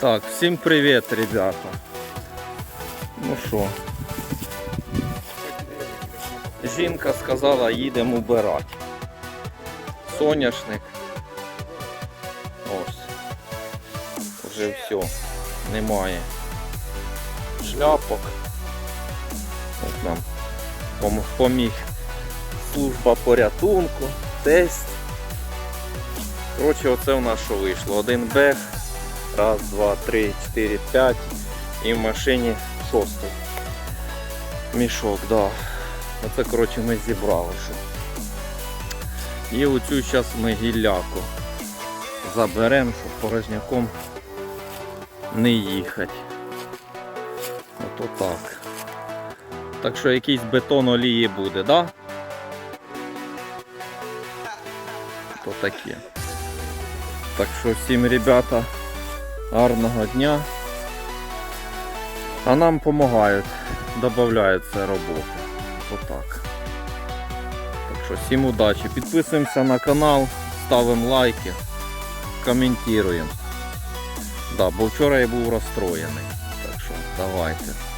Так, всім привіт, ребята. Ну що? Жінка сказала, їдемо убирати. Соняшник. Ось. Вже все. Немає. Шляпок. От нам поміг служба порятунку, тесть. Коротше, оце у нас що вийшло. Один бег. Раз, два, три, чотири, п'ять. І в машині шостий. Мішок, да. Оце, коротше, ми зібрали. Що. І оцю зараз ми гілляку заберемо, щоб порожняком не їхати. Ото так. Так що якийсь бетон олії буде, да? То таке. Так що всім, ребята, гарного дня. А нам допомагають, додають це роботи. Отак. Так що всім удачі. Підписуємося на канал, ставимо лайки, коментуємо. Да, бо вчора я був розстроєний. Так що давайте.